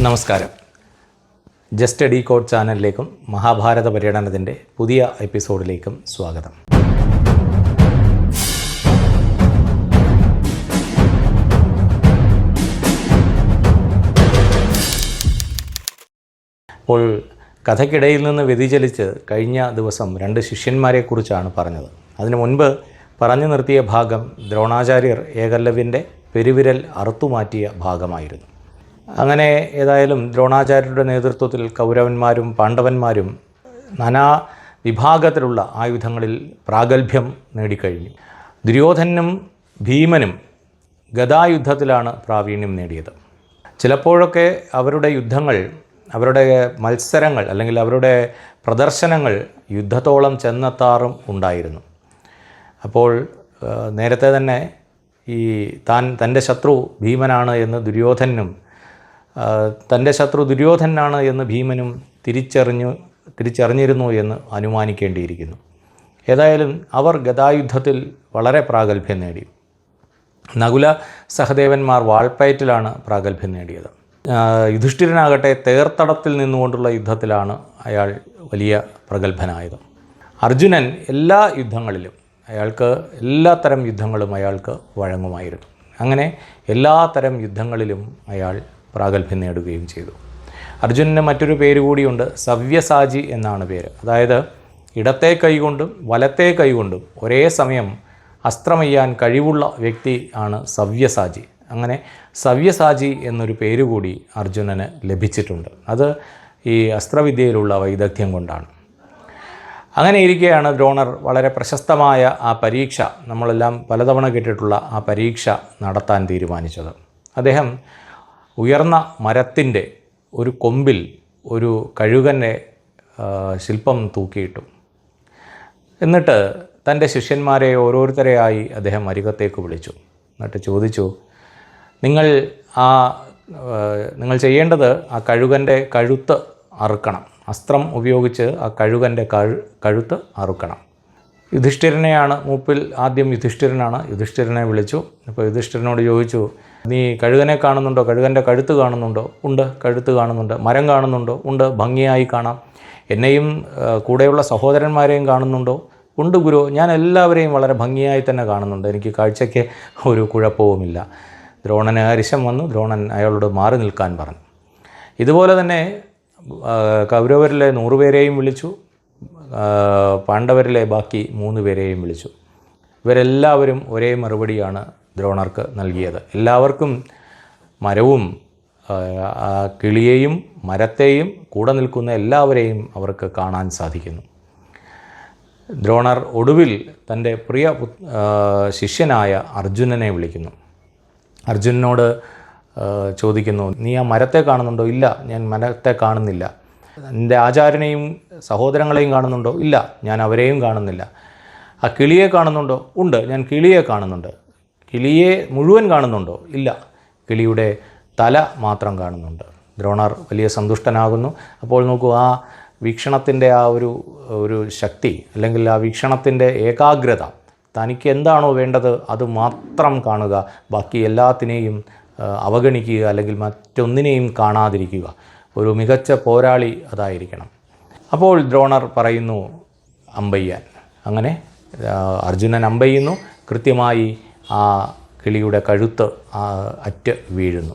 നമസ്കാരം. Just D code ചാനലിലേക്കും മഹാഭാരത പര്യടനത്തിന്റെ പുതിയ എപ്പിസോഡിലേക്കും സ്വാഗതം. അപ്പോൾ കഥയ്ക്കിടയിൽ നിന്ന് വ്യതിചലിച്ച് കഴിഞ്ഞ ദിവസം രണ്ട് ശിഷ്യന്മാരെക്കുറിച്ചാണ് പറഞ്ഞത്. അതിനു മുൻപ് പറഞ്ഞു നിർത്തിയ ഭാഗം ദ്രോണാചാര്യർ ഏകല്ലവിന്റെ പെരുവിരൽ അറുത്തുമാറ്റിയ ഭാഗമായിരുന്നു. അങ്ങനെ ഏതായാലും ദ്രോണാചാര്യരുടെ നേതൃത്വത്തിൽ കൗരവന്മാരും പാണ്ഡവന്മാരും നാനാ വിഭാഗത്തിലുള്ള ആയുധങ്ങളിൽ പ്രാഗൽഭ്യം നേടിക്കഴിഞ്ഞു. ദുര്യോധനും ഭീമനും ഗതായുദ്ധത്തിലാണ് പ്രാവീണ്യം നേടിയത്. ചിലപ്പോഴൊക്കെ അവരുടെ യുദ്ധങ്ങൾ അവരുടെ മത്സരങ്ങൾ അല്ലെങ്കിൽ അവരുടെ പ്രദർശനങ്ങൾ യുദ്ധത്തോളം ചെന്നെത്താറും ഉണ്ടായിരുന്നു. അപ്പോൾ നേരത്തെ തന്നെ ഈ താൻ തന്റെ ശത്രു ഭീമനാണ് എന്ന് ദുര്യോധനും തന്റെ ശത്രു ദുര്യോധനാണ് എന്ന് ഭീമനും തിരിച്ചറിഞ്ഞു തിരിച്ചറിഞ്ഞിരുന്നു എന്ന് അനുമാനിക്കേണ്ടിയിരിക്കുന്നു. ഏതായാലും അവർ ഗതായുദ്ധത്തിൽ വളരെ പ്രാഗൽഭ്യം നേടി. നകുല സഹദേവന്മാർ വാൾപ്പയറ്റിലാണ് പ്രാഗൽഭ്യം നേടിയത്. യുധിഷ്ഠിരനാകട്ടെ തേർത്തടത്തിൽ നിന്നുകൊണ്ടുള്ള യുദ്ധത്തിലാണ് അയാൾ വലിയ പ്രഗത്ഭനായത്. അർജുനൻ എല്ലാ യുദ്ധങ്ങളിലും അയാൾക്ക് എല്ലാത്തരം യുദ്ധങ്ങളും അയാൾക്ക് വഴങ്ങുമായിരുന്നു. അങ്ങനെ എല്ലാ തരം യുദ്ധങ്ങളിലും അയാൾ പ്രാഗൽഭ്യം നേടുകയും ചെയ്തു. അർജുനന് മറ്റൊരു പേര് കൂടിയുണ്ട് സവ്യസാജി എന്നാണ് പേര്. അതായത് ഇടത്തെ കൈകൊണ്ടും വലത്തെ കൈകൊണ്ടും ഒരേ സമയം അസ്ത്രമെയ്യാൻ കഴിവുള്ള വ്യക്തി ആണ് സവ്യസാജി അങ്ങനെ സവ്യസാജി എന്നൊരു പേര് കൂടി അർജുനന് ലഭിച്ചിട്ടുണ്ട്. അത് ഈ അസ്ത്രവിദ്യയിലുള്ള വൈദഗ്ധ്യം കൊണ്ടാണ്. അങ്ങനെ ഇരിക്കെയാണ് ദ്രോണർ വളരെ പ്രശസ്തമായ ആ പരീക്ഷ നമ്മളെല്ലാം പലതവണ കേട്ടിട്ടുള്ള ആ പരീക്ഷ നടത്താൻ തീരുമാനിച്ചത്. അദ്ദേഹം ഉയർന്ന മരത്തിന്റെ ഒരു കൊമ്പിൽ ഒരു കഴുകന്റെ ആ, ശില്പം തൂക്കിയിട്ടു. എന്നിട്ട് തന്റെ ശിഷ്യന്മാരെ ഓരോരുത്തരെയായി അദ്ദേഹം അരികത്തേക്ക് വിളിച്ചു. എന്നിട്ട് ചോദിച്ചു നിങ്ങൾ ആ നിങ്ങൾ ചെയ്യേണ്ടത് ആ കഴുകന്റെ കഴുത്ത് അറുക്കണം. അസ്ത്രം ഉപയോഗിച്ച് ആ കഴുകന്റെ കഴു കഴുത്ത് അറുക്കണം. യുധിഷ്ഠിരനെയാണ് മൂപ്പിൽ ആദ്യം യുധിഷ്ഠിരനാണ്. യുധിഷ്ഠിരനെ വിളിച്ചു. അപ്പോൾ യുധിഷ്ഠിരനോട് ചോദിച്ചു നീ കഴുകനെ കാണുന്നുണ്ടോ? കഴുകന്റെ കഴുത്ത് കാണുന്നുണ്ടോ? ഉണ്ട്. കഴുത്ത് കാണുന്നുണ്ട്. മരം കാണുന്നുണ്ടോ? ഉണ്ട്. ഭംഗിയായി കാണാം. എന്നെയും കൂടെയുള്ള സഹോദരന്മാരെയും കാണുന്നുണ്ടോ? ഉണ്ട് ഗുരു. ഞാൻ എല്ലാവരെയും വളരെ ഭംഗിയായി തന്നെ കാണുന്നുണ്ട്. എനിക്ക് കാഴ്ചയ്ക്ക് ഒരു കുഴപ്പവുമില്ല. ദ്രോണന് അരിശം വന്നു. ദ്രോണൻ അയാളോട് മാറി നിൽക്കാൻ പറഞ്ഞു. ഇതുപോലെ തന്നെ കൗരവരിലെ നൂറുപേരെയും വിളിച്ചു. പാണ്ഡവരിലെ ബാക്കി മൂന്ന് പേരെയും വിളിച്ചു. ഇവരെല്ലാവരും ഒരേ മറുപടിയാണ് ദ്രോണർക്ക് നൽകിയത്. എല്ലാവർക്കും മരവും കിളിയെയും മരത്തെയും കൂടെ നിൽക്കുന്ന എല്ലാവരെയും അവർക്ക് കാണാൻ സാധിക്കുന്നു. ദ്രോണർ ഒടുവിൽ തന്റെ പ്രിയ ശിഷ്യനായ അർജുനനെ വിളിക്കുന്നു. അർജുനനോട് ചോദിക്കുന്നു നീ ആ മരത്തെ കാണുന്നുണ്ടോ? ഇല്ല ഞാൻ മരത്തെ കാണുന്നില്ല. എന്റെ ആചാര്യനെയും സഹോദരങ്ങളെയും കാണുന്നുണ്ടോ? ഇല്ല ഞാൻ അവരെയും കാണുന്നില്ല. ആ കിളിയെ കാണുന്നുണ്ടോ? ഉണ്ട് ഞാൻ കിളിയെ കാണുന്നുണ്ട്. കിളിയെ മുഴുവൻ കാണുന്നുണ്ടോ? ഇല്ല. കിളിയുടെ തല മാത്രം കാണുന്നുണ്ട്. ദ്രോണർ വലിയ സന്തുഷ്ടനാകുന്നു. അപ്പോൾ നോക്കൂ ആ വീക്ഷണത്തിന്റെ ആ ഒരു ഒരു ശക്തി അല്ലെങ്കിൽ ആ വീക്ഷണത്തിന്റെ ഏകാഗ്രത തനിക്ക് എന്താണോ വേണ്ടത് അത് മാത്രം കാണുക ബാക്കി എല്ലാത്തിനെയും അവഗണിക്കുക അല്ലെങ്കിൽ മറ്റൊന്നിനെയും കാണാതിരിക്കുക. ഒരു മികച്ച പോരാളി അതായിരിക്കണം. അപ്പോൾ ദ്രോണർ പറയുന്നു അമ്പയ്യാൻ. അങ്ങനെ അർജുനൻ അമ്പയ്യുന്നു. കൃത്യമായി ആ കിളിയുടെ കഴുത്ത് അറ്റ് വീഴുന്നു.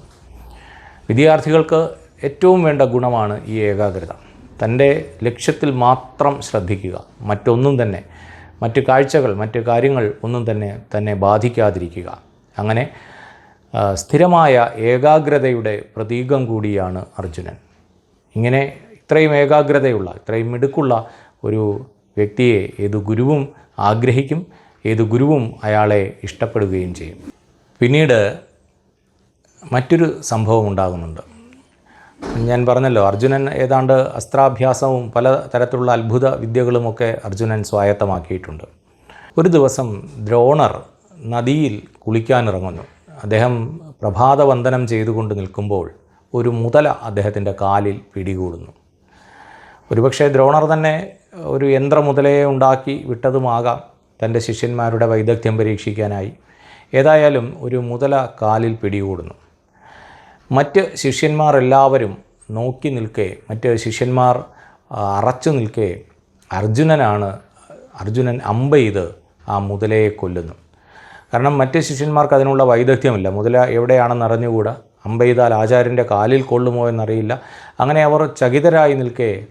വിദ്യാർത്ഥികൾക്ക് ഏറ്റവും വേണ്ട ഗുണമാണ് ഈ ഏകാഗ്രത. തന്റെ ലക്ഷ്യത്തിൽ മാത്രം ശ്രദ്ധിക്കുക. മറ്റൊന്നും തന്നെ മറ്റ് കാഴ്ചകൾ മറ്റ് കാര്യങ്ങൾ ഒന്നും തന്നെ തന്നെ ബാധിക്കാതിരിക്കുക. അങ്ങനെ സ്ഥിരമായ ഏകാഗ്രതയുടെ പ്രതീകം കൂടിയാണ് അർജുനൻ. ഇങ്ങനെ ഇത്രയും ഏകാഗ്രതയുള്ള ഇത്രയും മിടുക്കുള്ള ഒരു വ്യക്തിയെ ഏത് ഗുരുവും ആഗ്രഹിക്കും. ഏത് ഗുരുവും അയാളെ ഇഷ്ടപ്പെടുകയും ചെയ്യും. പിന്നീട് മറ്റൊരു സംഭവം ഉണ്ടാകുന്നുണ്ട്. ഞാൻ പറഞ്ഞല്ലോ അർജുനൻ ഏതാണ്ട് അസ്ത്രാഭ്യാസവും പല തരത്തിലുള്ള അത്ഭുത വിദ്യകളുമൊക്കെ അർജുനൻ സ്വായത്തമാക്കിയിട്ടുണ്ട്. ഒരു ദിവസം ദ്രോണർ നദിയിൽ കുളിക്കാനിറങ്ങുന്നു. അദ്ദേഹം പ്രഭാതവന്ദനം ചെയ്തുകൊണ്ട് നിൽക്കുമ്പോൾ ഒരു മുതല അദ്ദേഹത്തിന്റെ കാലിൽ പിടികൂടുന്നു. ഒരുപക്ഷെ ദ്രോണർ തന്നെ ഒരു യന്ത്രമുതലയെ ഉണ്ടാക്കി വിട്ടതുമാകാം. തന്റെ ശിഷ്യന്മാരുടെ വൈദഗ്ധ്യം പരീക്ഷിക്കാനായി. ഏതായാലും ഒരു മുതല കാലിൽ പിടികൂടുന്നു. മറ്റ് ശിഷ്യന്മാർ എല്ലാവരും നോക്കി നിൽക്കെ മറ്റ് ശിഷ്യന്മാർ അറച്ചു നിൽക്കെ അർജുനനാണ് അർജുനൻ അമ്പ ചെയ്ത് ആ മുതലയെ കൊല്ലുന്നു. കാരണം മറ്റ് ശിഷ്യന്മാർക്ക് അതിനുള്ള വൈദഗ്ധ്യമില്ല. മുതല എവിടെയാണെന്ന് അറിഞ്ഞുകൂടാ? അമ്പ ചെയ്താൽ ആചാര്യന്റെ കാലിൽ കൊള്ളുമോ എന്നറിയില്ല. അങ്ങനെ അവർ ചകിതരായി നിൽക്കെ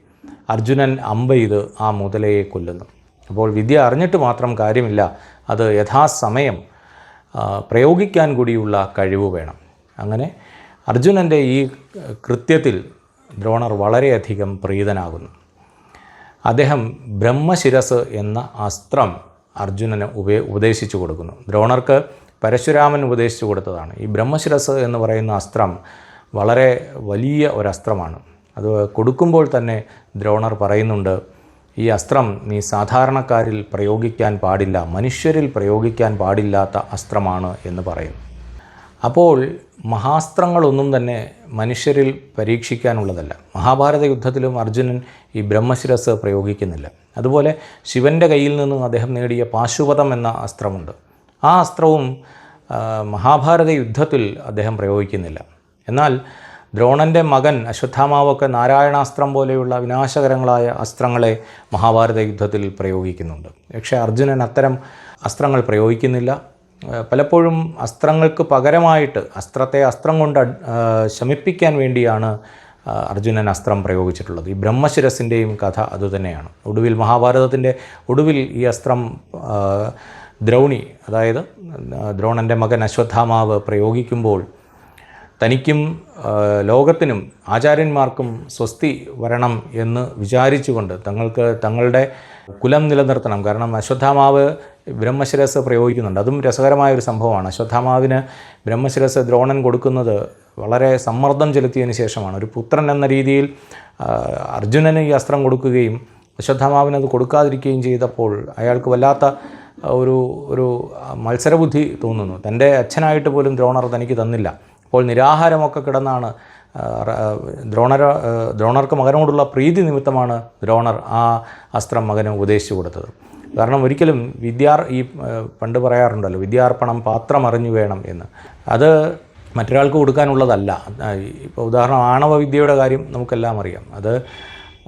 അർജുനൻ അമ്പ ചെയ്ത് ആ മുതലയെ കൊല്ലുന്നു. അപ്പോൾ വിദ്യ അറിഞ്ഞിട്ട് മാത്രം കാര്യമില്ല. അത് യഥാസമയം പ്രയോഗിക്കാൻ കൂടിയുള്ള കഴിവ് വേണം. അങ്ങനെ അർജുനന്റെ ഈ കൃത്യത്തിൽ ദ്രോണർ വളരെയധികം പ്രീതനാകുന്നു. അദ്ദേഹം ബ്രഹ്മശിരസ് എന്ന അസ്ത്രം അർജുനന് ഉപേ ഉപദേശിച്ചു കൊടുക്കുന്നു. ദ്രോണർക്ക് പരശുരാമൻ ഉപദേശിച്ചു കൊടുത്തതാണ്. ഈ ബ്രഹ്മശിരസ് എന്ന് പറയുന്ന അസ്ത്രം വളരെ വലിയ ഒരസ്ത്രമാണ്. അത് കൊടുക്കുമ്പോൾ തന്നെ ദ്രോണർ പറയുന്നുണ്ട് ഈ അസ്ത്രം നീ സാധാരണക്കാരിൽ പ്രയോഗിക്കാൻ പാടില്ല മനുഷ്യരിൽ പ്രയോഗിക്കാൻ പാടില്ലാത്ത അസ്ത്രമാണ് എന്ന് പറയും. അപ്പോൾ മഹാസ്ത്രങ്ങളൊന്നും തന്നെ മനുഷ്യരിൽ പരീക്ഷിക്കാനുള്ളതല്ല. മഹാഭാരത യുദ്ധത്തിലും അർജുനൻ ഈ ബ്രഹ്മശിരസ് പ്രയോഗിക്കുന്നില്ല. അതുപോലെ ശിവന്റെ കയ്യിൽ നിന്നും അദ്ദേഹം നേടിയ പാശുപതം എന്ന അസ്ത്രമുണ്ട്. ആ അസ്ത്രവും മഹാഭാരത യുദ്ധത്തിൽ അദ്ദേഹം പ്രയോഗിക്കുന്നില്ല. എന്നാൽ ദ്രോണന്റെ മകൻ അശ്വത്ഥാമാവൊക്കെ നാരായണാസ്ത്രം പോലെയുള്ള വിനാശകരങ്ങളായ അസ്ത്രങ്ങളെ മഹാഭാരത യുദ്ധത്തിൽ പ്രയോഗിക്കുന്നുണ്ട്. പക്ഷേ അർജുനൻ അത്തരം അസ്ത്രങ്ങൾ പ്രയോഗിക്കുന്നില്ല. പലപ്പോഴും അസ്ത്രങ്ങൾക്ക് പകരമായിട്ട് അസ്ത്രത്തെ അസ്ത്രം കൊണ്ട് ശമിപ്പിക്കാൻ വേണ്ടിയാണ് അർജുനൻ അസ്ത്രം പ്രയോഗിച്ചിട്ടുള്ളത്. ഈ ബ്രഹ്മശിരസിന്റെയും കഥ അതുതന്നെയാണ് ഒടുവിൽ മഹാഭാരതത്തിന്റെ ഒടുവിൽ ഈ അസ്ത്രം ദ്രൗണി അതായത് ദ്രോണന്റെ മകൻ അശ്വത്ഥാമാവ് പ്രയോഗിക്കുമ്പോൾ തനിക്കും ലോകത്തിനും ആചാര്യന്മാർക്കും സ്വസ്തി വരണം എന്ന് വിചാരിച്ചുകൊണ്ട് തങ്ങൾക്ക് തങ്ങളുടെ കുലം നിലനിർത്തണം. കാരണം അശ്വത്ഥാമാവ് ബ്രഹ്മശിരസ് പ്രയോഗിക്കുന്നുണ്ട്. അതും രസകരമായ ഒരു സംഭവമാണ്. അശ്വത്ഥാമാവിന് ബ്രഹ്മശിരസ് ദ്രോണൻ കൊടുക്കുന്നത് വളരെ സമ്മർദ്ദം ചെലുത്തിയതിന് ശേഷമാണ്. ഒരു പുത്രൻ എന്ന രീതിയിൽ അർജുനന് ഈ അസ്ത്രം കൊടുക്കുകയും അശ്വത്ഥാമാവിന് അത് കൊടുക്കാതിരിക്കുകയും ചെയ്തപ്പോൾ അയാൾക്ക് വല്ലാത്ത ഒരു ഒരു മത്സരബുദ്ധി തോന്നുന്നു. തന്റെ അച്ഛനായിട്ട് പോലും ദ്രോണർ തനിക്ക് തന്നില്ല. അപ്പോൾ നിരാഹാരമൊക്കെ കിടന്നാണ് ദ്രോണര ദ്രോണർക്ക് മകനോടുള്ള പ്രീതി നിമിത്തമാണ് ദ്രോണർ ആ അസ്ത്രം മകന് ഉപദേശിച്ചു കൊടുത്തത്. കാരണം ഒരിക്കലും വിദ്യാർ ഈ പണ്ട് പറയാറുണ്ടല്ലോ വിദ്യാർപ്പണം പാത്രം അറിഞ്ഞു വേണം എന്ന്. അത് മറ്റൊരാൾക്ക് കൊടുക്കാനുള്ളതല്ല. ഇപ്പോൾ ഉദാഹരണം ആണവ വിദ്യയുടെ കാര്യം നമുക്കെല്ലാം അറിയാം. അത്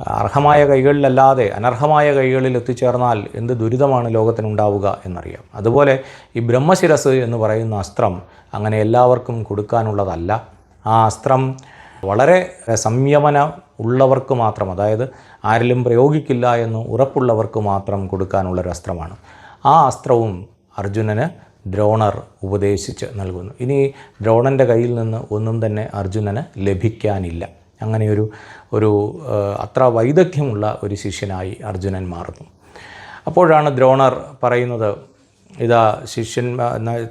അർഹമായ കൈകളിലല്ലാതെ അനർഹമായ കൈകളിൽ എത്തിച്ചേർന്നാൽ എന്ത് ദുരിതമാണ് ലോകത്തിനുണ്ടാവുക എന്നറിയാം. അതുപോലെ ഈ ബ്രഹ്മശിരസ് എന്ന് പറയുന്ന അസ്ത്രം അങ്ങനെ എല്ലാവർക്കും കൊടുക്കാനുള്ളതല്ല. ആ അസ്ത്രം വളരെ സംയമന ഉള്ളവർക്ക് മാത്രം അതായത് ആരിലും പ്രയോഗിക്കില്ല എന്ന് ഉറപ്പുള്ളവർക്ക് മാത്രം കൊടുക്കാനുള്ളൊരു അസ്ത്രമാണ്. ആ അസ്ത്രവും അർജുനന് ദ്രോണർ ഉപദേശിച്ച് നൽകുന്നു. ഇനി ദ്രോണന്റെ കയ്യിൽ നിന്ന് ഒന്നും തന്നെ അർജുനന് ലഭിക്കാനില്ല. അങ്ങനെയൊരു ഒരു അത്ര വൈദഗ്ധ്യമുള്ള ഒരു ശിഷ്യനായി അർജുനൻ മാറുന്നു. അപ്പോഴാണ് ദ്രോണർ പറയുന്നത് ഇതാ ശിഷ്യൻ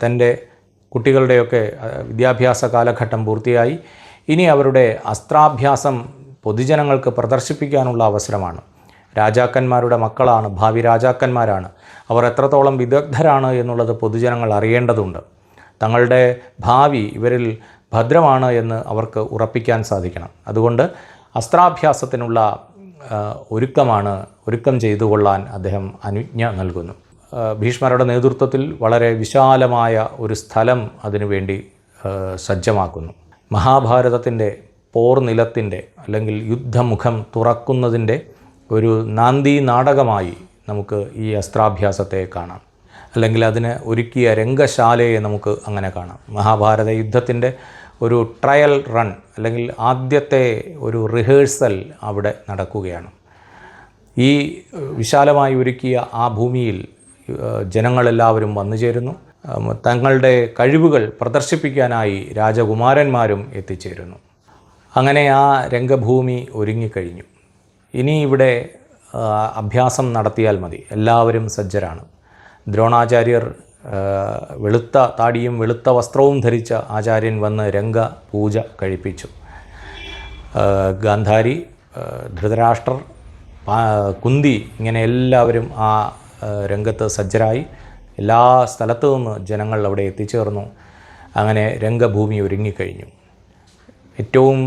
തന്റെ കുട്ടികളുടെയൊക്കെ വിദ്യാഭ്യാസ കാലഘട്ടം പൂർത്തിയായി. ഇനി അവരുടെ അസ്ത്രാഭ്യാസം പൊതുജനങ്ങൾക്ക് പ്രദർശിപ്പിക്കാനുള്ള അവസരമാണ്. രാജാക്കന്മാരുടെ മക്കളാണ് ഭാവി രാജാക്കന്മാരാണ്. അവർ എത്രത്തോളം വിദഗ്ധരാണ് എന്നുള്ളത് പൊതുജനങ്ങൾ അറിയേണ്ടതുണ്ട്. തങ്ങളുടെ ഭാവി ഇവരിൽ ഭദ്രമാണ് എന്ന് അവർക്ക് ഉറപ്പിക്കാൻ സാധിക്കണം. അതുകൊണ്ട് അസ്ത്രാഭ്യാസത്തിനുള്ള ഒരുക്കമാണ് ഒരുക്കം ചെയ്തു കൊള്ളാൻ അദ്ദേഹം അനുജ്ഞ നൽകുന്നു. ഭീഷ്മരുടെ നേതൃത്വത്തിൽ വളരെ വിശാലമായ ഒരു സ്ഥലം അതിനുവേണ്ടി സജ്ജമാക്കുന്നു. മഹാഭാരതത്തിന്റെ പോർനിലത്തിന്റെ അല്ലെങ്കിൽ യുദ്ധമുഖം തുറക്കുന്നതിന്റെ ഒരു നാന്ദി നാടകമായി നമുക്ക് ഈ അസ്ത്രാഭ്യാസത്തെ കാണാം. അല്ലെങ്കിൽ അതിന് ഒരുക്കിയ രംഗശാലയെ നമുക്ക് അങ്ങനെ കാണാം. മഹാഭാരത യുദ്ധത്തിന്റെ ഒരു ട്രയൽ റൺ അല്ലെങ്കിൽ ആദ്യത്തെ ഒരു റിഹേഴ്സൽ അവിടെ നടക്കുകയാണ്. ഈ വിശാലമായി ഒരുക്കിയ ആ ഭൂമിയിൽ ജനങ്ങളെല്ലാവരും വന്നു ചേരുന്നു. തങ്ങളുടെ കഴിവുകൾ പ്രദർശിപ്പിക്കാനായി രാജകുമാരന്മാരും എത്തിച്ചേരുന്നു. അങ്ങനെ ആ രംഗഭൂമി ഒരുങ്ങിക്കഴിഞ്ഞു. ഇനി ഇവിടെ അഭ്യാസം നടത്തിയാൽ മതി. എല്ലാവരും സജ്ജരാണ്. ദ്രോണാചാര്യർ വെളുത്ത താടിയും വെളുത്ത വസ്ത്രവും ധരിച്ച ആചാര്യൻ വന്ന് രംഗ പൂജ കഴിപ്പിച്ചു. ഗാന്ധാരി ധൃതരാഷ്ട്രർ കുന്തി ഇങ്ങനെ എല്ലാവരും ആ രംഗത്ത് സജ്ജരായി. എല്ലാ സ്ഥലത്തു നിന്ന് ജനങ്ങൾ അവിടെ എത്തിച്ചേർന്നു. അങ്ങനെ രംഗഭൂമി ഒരുങ്ങിക്കഴിഞ്ഞു. ഏറ്റവും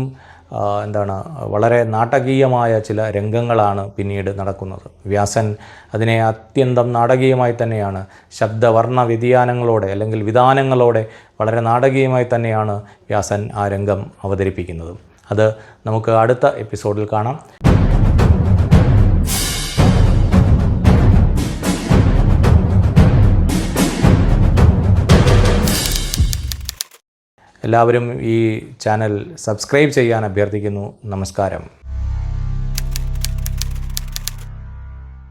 എന്താണ് വളരെ നാടകീയമായ ചില രംഗങ്ങളാണ് പിന്നീട് നടക്കുന്നത്. വ്യാസൻ അതിനെ അത്യന്തം നാടകീയമായി തന്നെയാണ് ശബ്ദവർണ വ്യതിയാനങ്ങളോടെ അല്ലെങ്കിൽ വിധാനങ്ങളോടെ വളരെ നാടകീയമായി തന്നെയാണ് വ്യാസൻ ആ രംഗം അവതരിപ്പിക്കുന്നത്. അത് നമുക്ക് അടുത്ത എപ്പിസോഡിൽ കാണാം. എല്ലാവരും ഈ ചാനൽ സബ്സ്ക്രൈബ് ചെയ്യാൻ അഭ്യർത്ഥിക്കുന്നു. നമസ്കാരം.